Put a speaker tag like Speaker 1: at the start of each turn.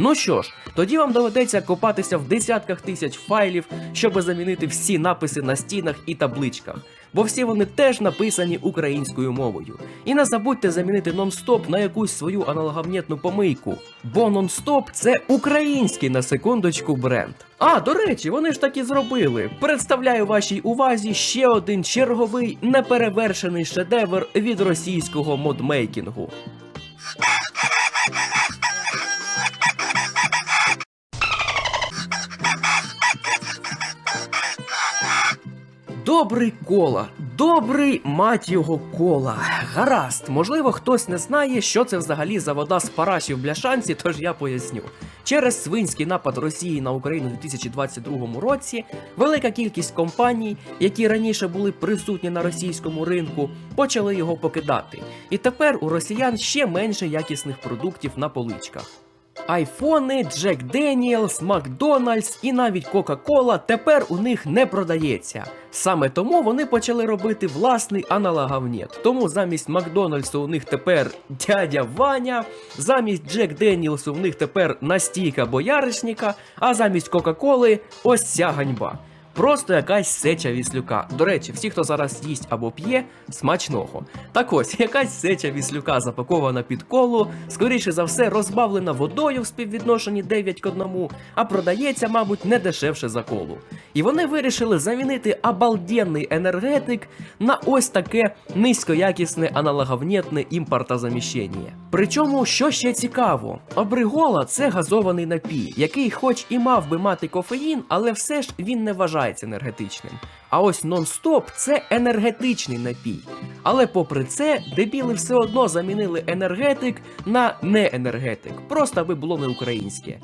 Speaker 1: Ну що ж, тоді вам доведеться копатися в десятках тисяч файлів, щоб замінити всі написи на стінах і табличках, бо всі вони теж написані українською мовою. І не забудьте замінити нон-стоп на якусь свою аналоговнєтну помийку, бо нон-стоп це український на секундочку бренд. А, до речі, вони ж так і зробили. Представляю вашій увазі ще один черговий неперевершений шедевр від російського модмейкінгу. Добрий кола, добрий мать його кола. Гаразд, можливо, хтось не знає, що це взагалі за вода з параші в бляшанці, тож я поясню. Через свинський напад Росії на Україну у 2022 році велика кількість компаній, які раніше були присутні на російському ринку, почали його покидати. І тепер у росіян ще менше якісних продуктів на поличках. Айфони, Джек Деніелс, Макдональдс і навіть Кока-Кола тепер у них не продається. Саме тому вони почали робити власний аналогавнет. Тому замість Макдональдсу у них тепер дядя Ваня, замість Джек Деніелсу у них тепер настійка бояришника, а замість Кока-Коли ось ця ганьба. Просто якась сеча віслюка. До речі, всі, хто зараз їсть або п'є, смачного. Так ось, якась сеча віслюка запакована під колу, скоріше за все, розбавлена водою в співвідношенні 9 к 1, а продається, мабуть, не дешевше за колу. І вони вирішили замінити обалденний енергетик на ось таке низькоякісне аналоговнєтне імпортозаміщення. Причому, що ще цікаво, обригола це газований напій, який, хоч і мав би мати кофеїн, але все ж він не вважається енергетичним. А ось нон-стоп це енергетичний напій. Але попри це, дебіли все одно замінили енергетик на неенергетик, просто аби було не українське.